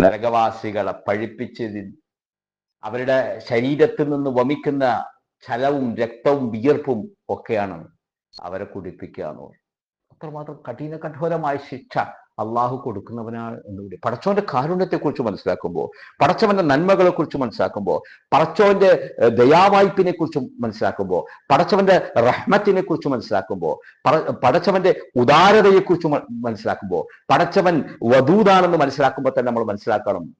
നരകവാസികളെ പഴിപ്പിച്ച് അവരുടെ ശരീരത്തിൽ നിന്ന് വമിക്കുന്ന ചലവും രക്തവും വിയർപ്പും ഒക്കെയാണ് അവരെ കുടിപ്പിക്കുക എന്ന് അത്രമാത്രം കഠിന കഠോരമായ ശിക്ഷ അള്ളാഹു കൊടുക്കുന്നവനാണ് എന്നുകൂടി പടച്ചോന്റെ കാരുണ്യത്തെ കുറിച്ച് മനസ്സിലാക്കുമ്പോൾ പടച്ചവന്റെ നന്മകളെ കുറിച്ച് മനസ്സിലാക്കുമ്പോൾ പടച്ചവന്റെ ദയാവായ്പിനെ കുറിച്ച് മനസ്സിലാക്കുമ്പോൾ പടച്ചവന്റെ റഹ്മത്തിനെ കുറിച്ച് മനസ്സിലാക്കുമ്പോൾ പട- പടച്ചവന്റെ ഉദാരതയെ കുറിച്ച് മനസ്സിലാക്കുമ്പോൾ പടച്ചവൻ വധൂതാണെന്ന് മനസ്സിലാക്കുമ്പോൾ തന്നെ നമ്മൾ മനസ്സിലാക്കണം.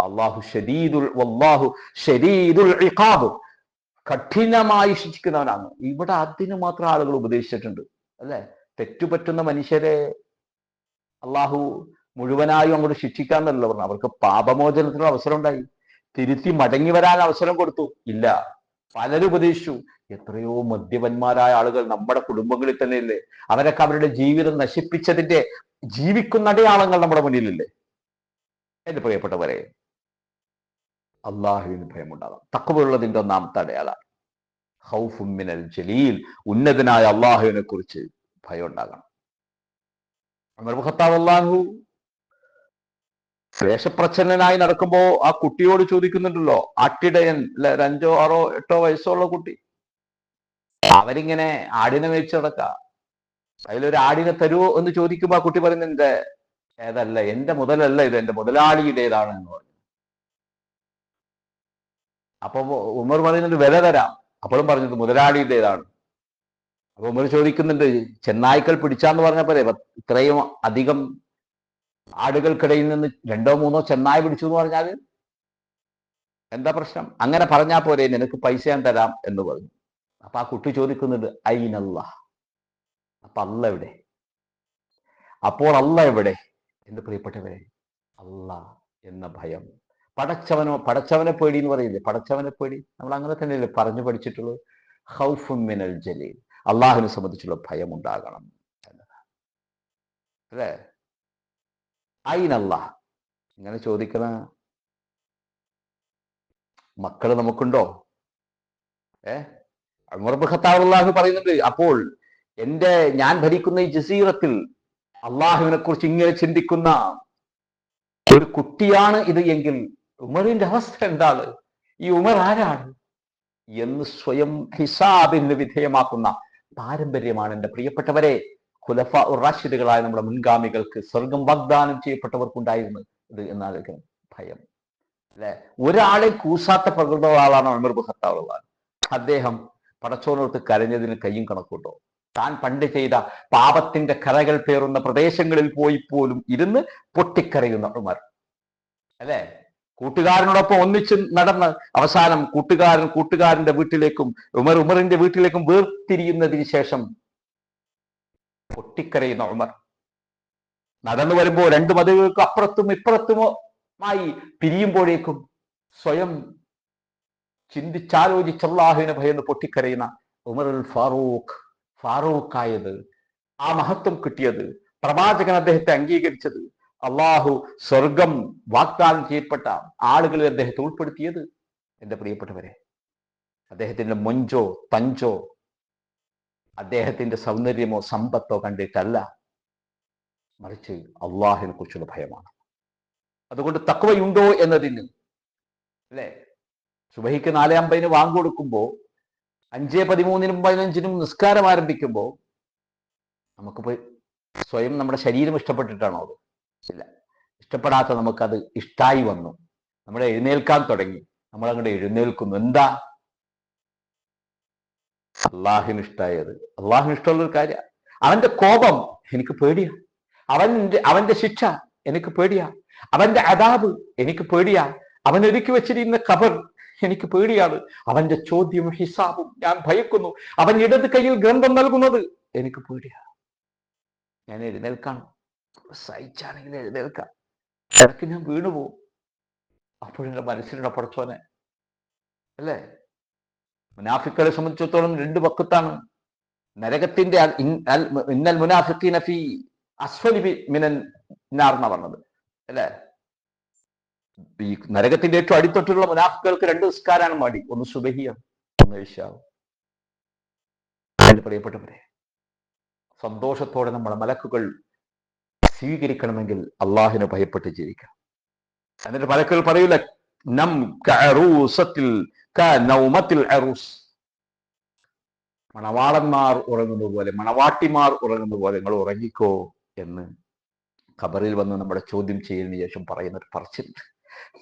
അള്ളാഹു ഷദീദുൽ വല്ലാഹു ഷരീദുൽ ഇഖാബ് കഠിനമായി ശിക്ഷിക്കുന്നവനാണ്. ഇവിടെ അതിന് മാത്രം ആളുകൾ ഉപദേശിച്ചിട്ടുണ്ട്. അല്ലെ? തെറ്റുപറ്റുന്ന മനുഷ്യരെ അള്ളാഹു മുഴുവനായും അങ്ങോട്ട് ശിക്ഷിക്കാന്നല്ല പറഞ്ഞു അവർക്ക് പാപമോചനത്തിനുള്ള അവസരം ഉണ്ടായി തിരുത്തി മടങ്ങി വരാൻ അവസരം കൊടുത്തു. ഇല്ല. പലരും ഉപദേശിച്ചു. എത്രയോ മദ്യപന്മാരായ ആളുകൾ നമ്മുടെ കുടുംബങ്ങളിൽ തന്നെ ഇല്ലേ അവരൊക്കെ അവരുടെ ജീവിതം നശിപ്പിച്ചതിന്റെ ജീവിക്കുന്ന അടയാളങ്ങൾ നമ്മുടെ മുന്നിലില്ലേ? എന്റെ പ്രിയപ്പെട്ടവരെ അള്ളാഹുവിന് ഭയമുണ്ടാകാം. തക്കവുള്ളതിന്റെ ഒന്നാമത്തെ അടയാളം ഹൗഫുമിനൽ ജലീൽ. ഉന്നതനായ അള്ളാഹുവിനെ കുറിച്ച് ഭയം ഉണ്ടാകണം ഖത്താബ് അള്ളാഹു നടക്കുമ്പോ ആ കുട്ടിയോട് ചോദിക്കുന്നുണ്ടല്ലോ ആട്ടിടയൻ അല്ലെ അഞ്ചോ ആറോ എട്ടോ വയസ്സുള്ള കുട്ടി. അവരിങ്ങനെ ആടിനെ മേടിച്ചു നടക്ക. അതിലൊരു ആടിനെ തരുമോ എന്ന് ചോദിക്കുമ്പോ ആ കുട്ടി പറയുന്നത് ഏതല്ല എന്റെ മുതലല്ല ഇത് എന്റെ മുതലാളിയുടേതാണ് എന്ന് പറഞ്ഞു. അപ്പൊ ഉമർ പറയുന്നത് വില തരാം. അപ്പോഴും പറഞ്ഞത് മുതലാളിയുടേതാണ്. അപ്പൊ ഉമർ ചോദിക്കുന്നുണ്ട് ചെന്നായ്ക്കൾ പിടിച്ചാന്ന് പറഞ്ഞപ്പോലെ ഇത്രയും അധികം ആടുകൾക്കിടയിൽ നിന്ന് രണ്ടോ മൂന്നോ ചെന്നായ പിടിച്ചു എന്ന് പറഞ്ഞാൽ എന്താ പ്രശ്നം? അങ്ങനെ പറഞ്ഞാൽ പോരെ നിനക്ക് പൈസ ഞാൻ തരാം എന്ന് പറഞ്ഞു. അപ്പൊ ആ കുട്ടി ചോദിക്കുന്നുണ്ട് ഐനല്ല അപ്പൊ അല്ല എവിടെ? അപ്പോൾ അല്ല എവിടെ? എന്റെ പ്രിയപ്പെട്ടവരെ അല്ല എന്ന ഭയം. പടച്ചവനോ പടച്ചവനെ പേടി എന്ന് പറയില്ലേ പടച്ചവനെ പേടി. നമ്മൾ അങ്ങനെ തന്നെയല്ലേ പറഞ്ഞു പഠിച്ചിട്ടുള്ളത്? ഹൗഫും മിനൽ ജലീൽ. അള്ളാഹുവിനെ സംബന്ധിച്ചുള്ള ഭയം ഉണ്ടാകണം എന്നതാണ് അല്ലേ അയിനല്ല ഇങ്ങനെ ചോദിക്കണ മക്കൾ നമുക്കുണ്ടോ? ഏ? അള്ളാഹു പറയുന്നുണ്ട് അപ്പോൾ എന്റെ ഞാൻ ഭരിക്കുന്ന ഈ ജസീറത്തിൽ അള്ളാഹുവിനെ കുറിച്ച് ഇങ്ങനെ ചിന്തിക്കുന്ന ഒരു കുട്ടിയാണ് ഇത് എങ്കിൽ ഉമറിന്റെ അവസ്ഥ എന്താണ്? ഈ ഉമർ ആരാണ്? എന്ന് സ്വയം ഹിസാബിന് വിധേയമാക്കുന്ന പാരമ്പര്യമാണ് എന്റെ പ്രിയപ്പെട്ടവരെ. ഖുലഫ ഉറാഷിദുകളായ നമ്മുടെ മുൻഗാമികൾക്ക് സ്വർഗം വാഗ്ദാനം ചെയ്യപ്പെട്ടവർക്കുണ്ടായിരുന്നു ഇത് എന്നാലോചിക്കണം ഭയം. അല്ലെ? ഒരാളെ കൂസാത്ത പ്രകൃത ആളാണ് അമർ ബുഖത്താവുള്ള അദ്ദേഹം പടച്ചോനോർത്ത് കരഞ്ഞതിന് കയ്യും കണക്കൂട്ടോ താൻ പണ്ട് ചെയ്ത പാപത്തിന്റെ കരകൾ പേറുന്ന പ്രദേശങ്ങളിൽ പോയി പോലും ഇരുന്ന് പൊട്ടിക്കരയുന്ന ഉമർ. അല്ലെ? കൂട്ടുകാരനോടൊപ്പം ഒന്നിച്ച് നടന്ന് അവസാനം കൂട്ടുകാരൻ കൂട്ടുകാരന്റെ വീട്ടിലേക്കും ഉമർ ഉമറിന്റെ വീട്ടിലേക്കും വേർതിരിയുന്നതിന് ശേഷം പൊട്ടിക്കരയുന്ന ഉമർ. നടന്നു വരുമ്പോൾ രണ്ട് മതിലുകൾക്ക് അപ്പുറത്തും ഇപ്പുറത്തുമായി പിരിയുമ്പോഴേക്കും സ്വയം ചിന്തിച്ചാലോചിച്ച് അള്ളാഹുവിനെ ഭയന്ന് പൊട്ടിക്കരയുന്ന ഉമറുൽ ഫാറൂഖ് ഫാറൂഖായത് ആ മഹത്വം കിട്ടിയത് പ്രവാചകൻ അദ്ദേഹത്തെ അംഗീകരിച്ചത് അള്ളാഹു സ്വർഗം വാഗ്ദാനം ചെയ്യപ്പെട്ട ആളുകളിൽ അദ്ദേഹത്തെ ഉൾപ്പെടുത്തിയത് എന്റെ പ്രിയപ്പെട്ടവരെ. അദ്ദേഹത്തിന്റെ മൊഞ്ചോ തഞ്ചോ അദ്ദേഹത്തിന്റെ സൗന്ദര്യമോ സമ്പത്തോ കണ്ടിട്ടല്ല. മറിച്ച് അള്ളാഹിനെ കുറിച്ചുള്ള ഭയമാണ്. അതുകൊണ്ട് തക്കവയുണ്ടോ എന്നതിന് അല്ലെ? സുബഹിക്ക് നാല് അമ്പതിന് വാങ്ങുകൊടുക്കുമ്പോൾ അഞ്ച് പതിമൂന്നിനും പതിനഞ്ചിനും നിസ്കാരം ആരംഭിക്കുമ്പോൾ നമുക്കിപ്പോ സ്വയം നമ്മുടെ ശരീരം ഇഷ്ടപ്പെട്ടിട്ടാണോ അത്? ഇല്ല. ഇഷ്ടപ്പെടാത്ത നമുക്കത് ഇഷ്ടായി വന്നു. നമ്മൾ എഴുന്നേൽക്കാൻ തുടങ്ങി. നമ്മൾ അങ്ങോട്ട് എഴുന്നേൽക്കുന്നു. എന്താ? അള്ളാഹിന് ഇഷ്ടായത്. അള്ളാഹിന് ഇഷ്ടമുള്ള ഒരു കാര്യം. അവന്റെ കോപം എനിക്ക് പേടിയാ. അവന്റെ അവന്റെ ശിക്ഷ എനിക്ക് പേടിയാ. അവന്റെ അതാബ് എനിക്ക് പേടിയാ. അവൻ ഒരുക്കി വെച്ചിരിക്കുന്ന കബർ എനിക്ക് പേടിയാണ്. അവന്റെ ചോദ്യം ഹിസാബും ഞാൻ ഭയക്കുന്നു. അവൻ ഇടത് കയ്യിൽ ഗ്രന്ഥം നൽകുന്നത് എനിക്ക് പേടിയാ. ഞാൻ എഴുന്നേൽക്കണം. സഹിച്ചാണെങ്കിൽ എഴുന്നേൽക്കാം. ഇടയ്ക്ക് ഞാൻ വീണു വീണുപോകും അപ്പോഴെന്റെ മനസ്സിലുള്ള പഠിച്ചോനെ അല്ലേ? മുനാഫിക്കളെ സംബന്ധിച്ചിടത്തോളം രണ്ട് പക്കത്താണ് നരകത്തിന്റെ ഇന്നൽ മുനാഫിക്കി നഫി അസ്ഫലി ബി- മിനൻ നാർ എന്നാ പറഞ്ഞത്. അല്ലേ? ഈ നരകത്തിന്റെ ഏറ്റവും അടിത്തൊട്ടുള്ള മുനാഫിക്കൾക്ക് രണ്ട് നിസ്കാരാണ് മടി. ഒന്ന് സുബഹിയാണ് ഒന്ന് എന്റെ പ്രിയപ്പെട്ടവരെ സന്തോഷത്തോടെ നമ്മളെ മലക്കുകൾ സ്വീകരിക്കണമെങ്കിൽ അള്ളാഹിനെ ഭയപ്പെട്ട് ജീവിക്കണം. എന്നിട്ട് പലക്കൾ പറയൂല നം കഅറൂസത്തിൽ നൗമത്തിൽ അറൂസ്. മണവാളന്മാർ ഉറങ്ങുന്ന പോലെ മണവാട്ടിമാർ ഉറങ്ങുന്ന പോലെ നിങ്ങൾ ഉറങ്ങിക്കോ എന്ന് ഖബറിൽ വന്ന് നമ്മുടെ ചോദ്യം ചെയ്യലിന് ശേഷം പറയുന്ന ഒരു പറച്ചിലുണ്ട്.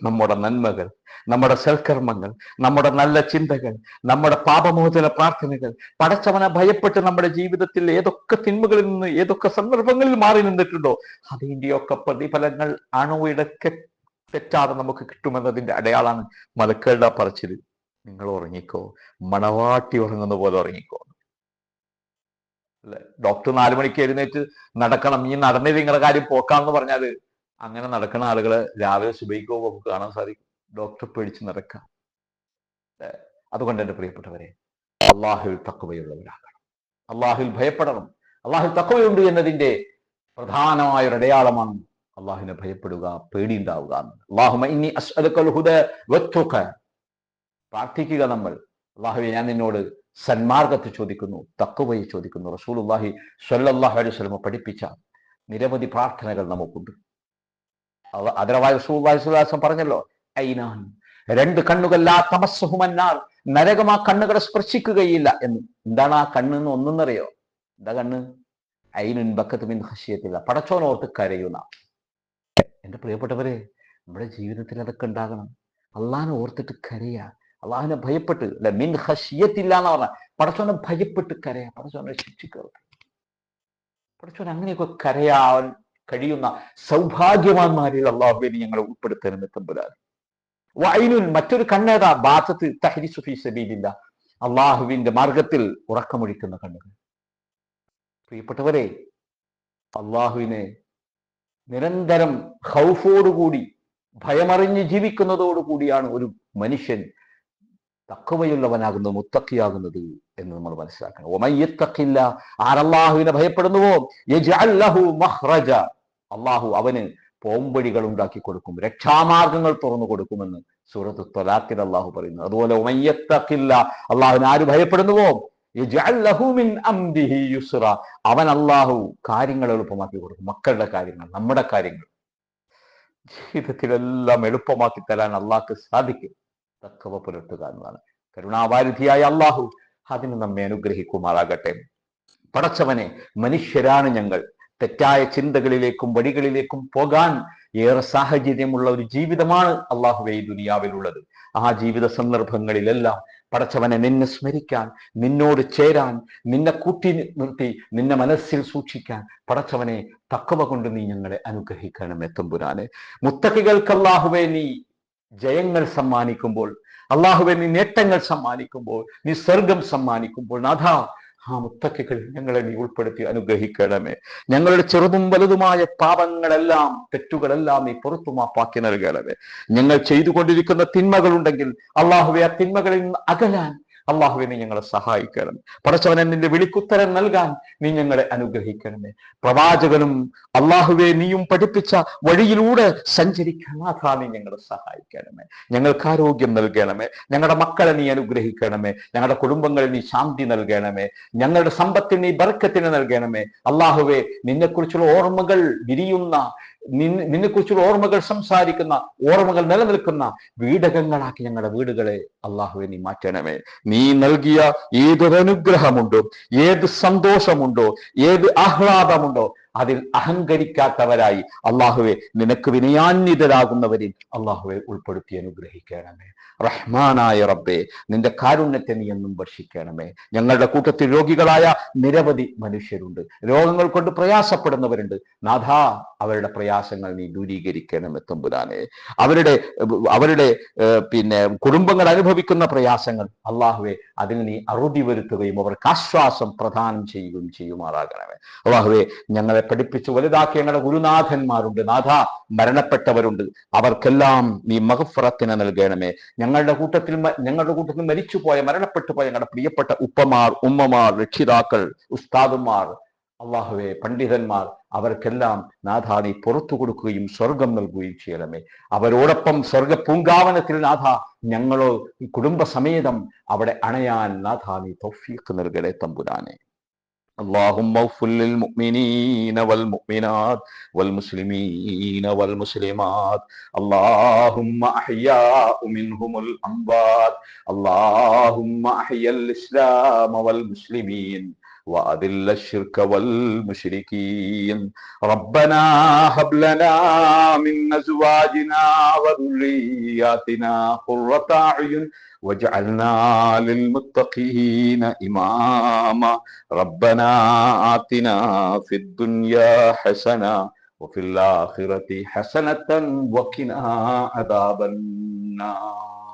നമ്മുടെ നന്മകൾ നമ്മുടെ സൽക്കർമ്മങ്ങൾ നമ്മുടെ നല്ല ചിന്തകൾ നമ്മുടെ പാപമോചന പ്രാർത്ഥനകൾ പടച്ചവനെ ഭയപ്പെട്ട് നമ്മുടെ ജീവിതത്തിൽ ഏതൊക്കെ തിന്മകളിൽ നിന്ന് ഏതൊക്കെ സന്ദർഭങ്ങളിൽ മാറി നിന്നിട്ടുണ്ടോ അതിന്റെയൊക്കെ പ്രതിഫലങ്ങൾ അണുവിടക്കെ തെറ്റാതെ നമുക്ക് കിട്ടുമെന്നതിന്റെ അടയാളാണ് മലക്കളുടെ പറച്ചിൽ. നിങ്ങൾ ഉറങ്ങിക്കോ മണവാട്ടി ഉറങ്ങുന്ന പോലെ ഉറങ്ങിക്കോ. ഡോക്ടർ നാലു മണിക്ക് എഴുന്നേറ്റ് നടക്കണം ഈ നടന്നില്ല നിങ്ങളുടെ കാര്യം പോക്കാന്ന് പറഞ്ഞാൽ അങ്ങനെ നടക്കുന്ന ആളുകളെ രാവിലെ സുബൈക്കോ നമുക്ക് കാണാൻ സാധിക്കും. ഡോക്ടർ പേടിച്ച് നടക്കാം. ല്ലേ? അതുകൊണ്ട് എന്റെ പ്രിയപ്പെട്ടവരെ അള്ളാഹുവിൽ തക്കവയുള്ളവരാകണം അള്ളാഹുവിൽ ഭയപ്പെടണം. അള്ളാഹുൽ തക്കവയുണ്ട് എന്നതിന്റെ പ്രധാനമായ ഒരു അടയാളമാണ് അള്ളാഹുവിനെ ഭയപ്പെടുക പേടിയുണ്ടാവുക പ്രാർത്ഥിക്കുക നമ്മൾ. അള്ളാഹുവെ ഞാൻ നിന്നോട് സന്മാർഗത്തെ ചോദിക്കുന്നു തക്കുവയെ ചോദിക്കുന്നു. റസൂലുള്ളാഹി സ്വല്ലല്ലാഹു അലൈഹി വസല്ലം പഠിപ്പിച്ച നിരവധി പ്രാർത്ഥനകൾ നമുക്കുണ്ട്. അതരവായ സുവാസം പറഞ്ഞല്ലോ ഐനാൻ രണ്ട് കണ്ണുകല്ലാ തമസ്സുഹുമന്നാർ നരകം ആ കണ്ണുകളെ സ്പർശിക്കുകയില്ല എന്ന്. എന്താണ് ആ കണ്ണ് എന്ന് ഒന്നെന്നറിയോ? എന്താ കണ്ണ്? ഐനുൻ ബക്കത്ത് മിൻ ഹഷിയത്തില്ല പടച്ചോനോർത്ത് കരയുന്ന എന്റെ പ്രിയപ്പെട്ടവരെ നമ്മുടെ ജീവിതത്തിൽ അതൊക്കെ ഉണ്ടാകണം. അള്ളാഹിനെ ഓർത്തിട്ട് കരയ. അള്ളാഹിനെ ഭയപ്പെട്ട് അല്ലെ മിൻ ഹഷിയത്തില്ല എന്ന് പറഞ്ഞ. പടച്ചോനെ ഭയപ്പെട്ട് കരയാ. പടച്ചോനെ ശിക്ഷിക്കരുത്. പടച്ചോൻ അങ്ങനെയൊക്കെ കരയാൻ കഴിയുന്ന സൗഭാഗ്യവാന്മാരിൽ അള്ളാഹുബേന് ഞങ്ങൾ ഉൾപ്പെടുത്തണമെന്ന് തമ്പുരാൻ. വൈനുൻ മറ്റൊരു കണ്ണേതാ ബാത്തത്ത് തഹരി സുഫി സബീലില്ല. അള്ളാഹുവിന്റെ മാർഗത്തിൽ ഉറക്കമൊഴിക്കുന്ന കണ്ണുകൾ. പ്രിയപ്പെട്ടവരെ അള്ളാഹുവിനെ നിരന്തരം ഹൗഫോടുകൂടി ഭയമറിഞ്ഞ് ജീവിക്കുന്നതോടുകൂടിയാണ് ഒരു മനുഷ്യൻ തക്കവയുള്ളവനാകുന്നത് മുത്തക്കിയാകുന്നത് എന്ന് നമ്മൾ മനസ്സിലാക്കണം. ഒമയ്യത്തക്കില്ല ആരല്ലാഹുവിനെ ഭയപ്പെടുന്നുവോ? അള്ളാഹു അവന് പോംവഴികൾ ഉണ്ടാക്കി കൊടുക്കും രക്ഷാമാർഗങ്ങൾ തുറന്നു കൊടുക്കുമെന്ന് സൂറത്ത് തൊലാക്കിൽ അള്ളാഹു പറയുന്നു. അതുപോലെ ഉമയ്യത്തക്കില്ല അള്ളാഹുവിന് ആര് ഭയപ്പെടുന്നുവോ? അവൻ അള്ളാഹു കാര്യങ്ങൾ എളുപ്പമാക്കി കൊടുക്കും. മക്കളുടെ കാര്യങ്ങൾ നമ്മുടെ കാര്യങ്ങൾ. ജീവിതത്തിലെല്ലാം എളുപ്പമാക്കി തരാൻ അള്ളാഹ്ക്ക് സാധിക്കും. തക്കവ പുലർത്തുക എന്നതാണ്. കരുണാവാരിധിയായ അള്ളാഹു അതിന് നമ്മെ അനുഗ്രഹിക്കുമാറാകട്ടെ. പടച്ചവനെ മനുഷ്യരാണ് ഞങ്ങൾ. തെറ്റായ ചിന്തകളിലേക്കും വഴികളിലേക്കും പോകാൻ ഏറെ സാഹചര്യമുള്ള ഒരു ജീവിതമാണ് അള്ളാഹുവെ ഈ ദുനിയാവിലുള്ളത്. ആ ജീവിത സന്ദർഭങ്ങളിലെല്ലാം പടച്ചവനെ നിന്നെ സ്മരിക്കാൻ നിന്നോട് ചേരാൻ നിന്നെ കൂട്ടി നിർത്തി നിന്നെ മനസ്സിൽ സൂക്ഷിക്കാൻ പടച്ചവനെ തക്കവ കൊണ്ട് നീ ഞങ്ങളെ അനുഗ്രഹിക്കണം എത്തുമ്പുരാനെ മുത്തക്കികൾക്ക് അള്ളാഹുവെ നീ ജയങ്ങൾ സമ്മാനിക്കുമ്പോൾ അള്ളാഹുവെ നീ നേട്ടങ്ങൾ സമ്മാനിക്കുമ്പോൾ നീ സ്വർഗം സമ്മാനിക്കുമ്പോൾ നാഥ ആ മുത്തക്കകൾ ഞങ്ങളെ നീ ഉൾപ്പെടുത്തി അനുഗ്രഹിക്കണമേ. ഞങ്ങളുടെ ചെറുതും വലുതുമായ പാപങ്ങളെല്ലാം തെറ്റുകളെല്ലാം നീ പുറത്തു മാപ്പാക്കി നൽകണമേ. ഞങ്ങൾ ചെയ്തുകൊണ്ടിരിക്കുന്ന തിന്മകളുണ്ടെങ്കിൽ അള്ളാഹുവെ ആ തിന്മകളിൽ നിന്ന് അകലാൻ അള്ളാഹുവെ നീ ഞങ്ങളെ സഹായിക്കണം പടച്ചവനെ നിന്റെ വിളിക്കുത്തരം നൽകാൻ നീ ഞങ്ങളെ അനുഗ്രഹിക്കണമേ. പ്രവാചകനും അള്ളാഹുവെ നീയും പഠിപ്പിച്ച വഴിയിലൂടെ സഞ്ചരിക്കാൻ നീ ഞങ്ങളെ സഹായിക്കണമേ. ഞങ്ങൾക്ക് ആരോഗ്യം നൽകണമേ. ഞങ്ങളുടെ മക്കളെ നീ അനുഗ്രഹിക്കണമേ. ഞങ്ങളുടെ കുടുംബങ്ങളിൽ നീ ശാന്തി നൽകണമേ. ഞങ്ങളുടെ സമ്പത്തിന് നീ ബർക്കത്തിന് നൽകണമേ. അള്ളാഹുവെ നിന്നെക്കുറിച്ചുള്ള ഓർമ്മകൾ വിരിയുന്ന നിന്നെ കുറിച്ചുള്ള ഓർമ്മകൾ സംസാരിക്കുന്ന ഓർമ്മകൾ നിലനിൽക്കുന്ന വീടകങ്ങളാക്കി ഞങ്ങളുടെ വീടുകളെ അള്ളാഹുവെ നീ മാറ്റണമേ. നീ നൽകിയ ഏതൊരനുഗ്രഹമുണ്ടോ ഏത് സന്തോഷമുണ്ടോ? ഏത് ആഹ്ലാദമുണ്ടോ? അതിൽ അഹങ്കരിക്കാത്തവരായി അള്ളാഹുവെ നിനക്ക് വിനയാന്വിതരാകുന്നവരിൽ അള്ളാഹുവെ ഉൾപ്പെടുത്തി അനുഗ്രഹിക്കണമേ. റഹ്മാനായ റബ്ബെ നിന്റെ കാരുണ്യത്തെ നീ എന്നും വർഷിക്കണമേ. ഞങ്ങളുടെ കൂട്ടത്തിൽ രോഗികളായ നിരവധി മനുഷ്യരുണ്ട്. രോഗങ്ങൾ കൊണ്ട് പ്രയാസപ്പെടുന്നവരുണ്ട്. നാഥ അവരുടെ പ്രയാസങ്ങൾ നീ ദൂരീകരിക്കണം തമ്പുരാനെ അവരുടെ അവരുടെ പിന്നെ കുടുംബങ്ങൾ അനുഭവിക്കുന്ന പ്രയാസങ്ങൾ അള്ളാഹുവെ അതിന് നീ അറുതി വരുത്തുകയും അവർക്ക് ആശ്വാസം പ്രദാനം ചെയ്യുകയും ചെയ്യുമാറാകണമേ. അള്ളാഹുവെ ഞങ്ങളെ പഠിപ്പിച്ചു. വലുതാക്കിയ ഞങ്ങളുടെ ഗുരുനാഥന്മാരുണ്ട്. നാഥ മരണപ്പെട്ടവരുണ്ട്. അവർക്കെല്ലാം നീ മഹഫറത്തിന് നൽകണമേ. ഞങ്ങളുടെ കൂട്ടത്തിൽ ഞങ്ങളുടെ കൂട്ടത്തിൽ മരിച്ചുപോയ മരണപ്പെട്ടു പോയ ഞങ്ങളുടെ പ്രിയപ്പെട്ട ഉപ്പമാർ ഉമ്മമാർ രക്ഷിതാക്കൾ ഉസ്താദുമാർ അള്ളാഹുവെ പണ്ഡിതന്മാർ അവർക്കെല്ലാം നാഥ നീ പുറത്തു കൊടുക്കുകയും സ്വർഗം നൽകുകയും ചെയ്യണമേ. അവരോടൊപ്പം സ്വർഗ പൂങ്കാവനത്തിൽ നാഥ ഞങ്ങളോ കുടുംബസമേതം അവിടെ അണയാൻ നാഥ നീ തൗഫീഖ് നൽകണേ തമ്പുരാനെ. اللهم اغفر للمؤمنين والمؤمنات والمسلمين والمسلمات. اللهم أحياء منهم الأموات. اللهم أحيا الإسلام والمسلمين. وأذل الشرك والمشركين. ربنا هب لنا من أزواجنا وذرياتنا قرة أعين واجعلنا للمتقين إماما. ربنا آتنا في الدنيا حسنة وفي الآخرة حسنة وقنا عذاب النار.